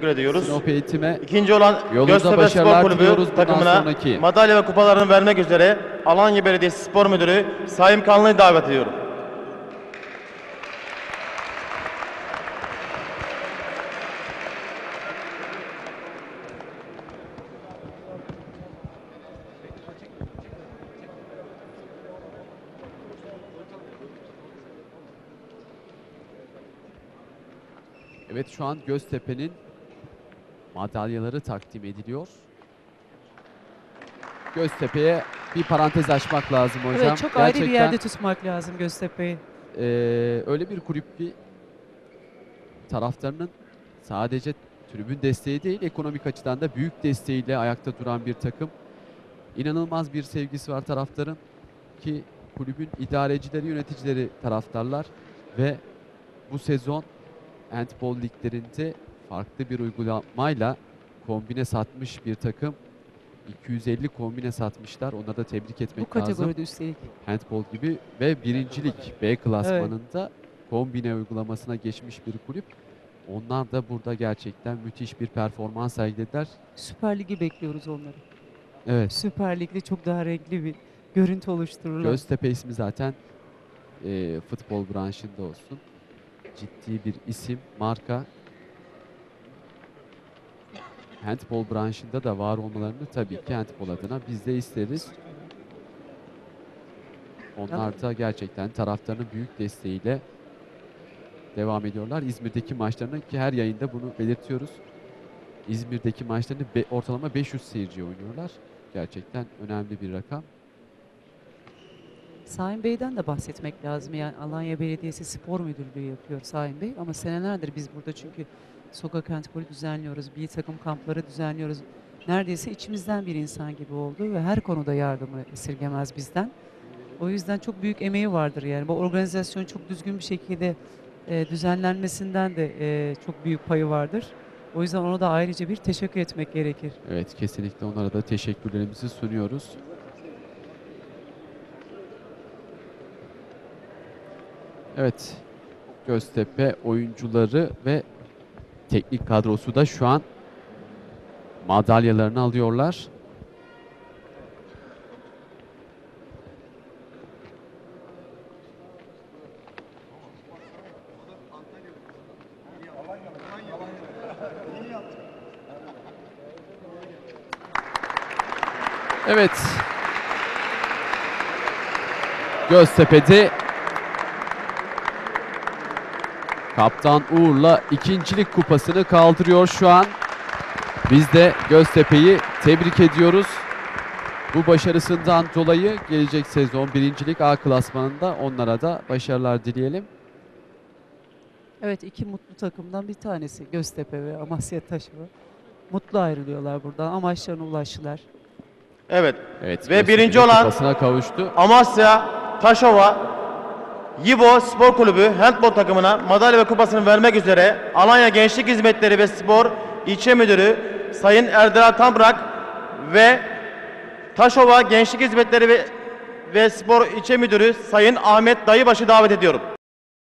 Teşekkür ediyoruz. Sinop eğitime İkinci olan Göztepe Spor Kulübü takımına sonraki. madalya ve kupalarını vermek üzere Alanya Belediyesi Spor Müdürü Sayın Kanlı'yı davet ediyorum. evet şu an Göztepe'nin madalyaları takdim ediliyor. Göztepe'ye bir parantez açmak lazım hocam. Evet çok ayrı bir yerde tutmak lazım Göztepe'yi. eee, öyle bir kulüp ki taraftarının sadece tribün desteği değil ekonomik açıdan da büyük desteğiyle ayakta duran bir takım. İnanılmaz bir sevgisi var taraftarın ki kulübün idarecileri, yöneticileri taraftarlar ve bu sezon handball liglerinde farklı bir uygulamayla kombine satmış bir takım. 250 kombine satmışlar. Onları da tebrik Bu etmek lazım kategoride üstelik. handball gibi ve birincilik B klasmanında kombine uygulamasına geçmiş bir kulüp. Onlar da burada gerçekten müthiş bir performans sergilediler. Süper Lig'i bekliyoruz onları. Evet. Süper Lig'de çok daha renkli bir görüntü oluştururlar. Göztepe ismi zaten e, futbol branşında olsun. Ciddi bir isim, marka. Handball branşında da var olmalarını tabii ki handball adına biz de isteriz. Onlar da gerçekten taraftarının büyük desteğiyle devam ediyorlar. İzmir'deki maçlarını ki her yayında bunu belirtiyoruz. İzmir'deki maçlarını ortalama 500 seyirci oynuyorlar. Gerçekten önemli bir rakam. Sahin Bey'den de bahsetmek lazım. Yani Alanya Belediyesi Spor Müdürlüğü yapıyor Sahin Bey. Ama senelerdir biz burada çünkü sokak handbolü düzenliyoruz. Bir takım kampları düzenliyoruz. Neredeyse içimizden bir insan gibi oldu ve her konuda yardımı esirgemez bizden. O yüzden çok büyük emeği vardır yani. Bu organizasyon çok düzgün bir şekilde e, düzenlenmesinden de e, çok büyük payı vardır. O yüzden ona da ayrıca bir teşekkür etmek gerekir. Evet kesinlikle onlara da teşekkürlerimizi sunuyoruz. Evet Göztepe oyuncuları ve teknik kadrosu da şu an madalyalarını alıyorlar. Evet. Göztepe'de Kaptan Uğur'la ikincilik kupasını kaldırıyor şu an. Biz de Göztepe'yi tebrik ediyoruz. Bu başarısından dolayı gelecek sezon birincilik A klasmanında onlara da başarılar dileyelim. Evet iki mutlu takımdan bir tanesi Göztepe ve Amasya Taşova. Mutlu ayrılıyorlar buradan. Amaçlarına ulaştılar. Evet. Evet. Ve Göztepe birinci olan- kupasına kavuştu. Amasya Taşova Yibo Spor Kulübü handball takımına madalya ve kupasını vermek üzere Alanya Gençlik Hizmetleri ve Spor İlçe Müdürü Sayın Erdal Tambrak ve Taşova Gençlik Hizmetleri ve, ve Spor İlçe Müdürü Sayın Ahmet Dayıbaşı davet ediyorum.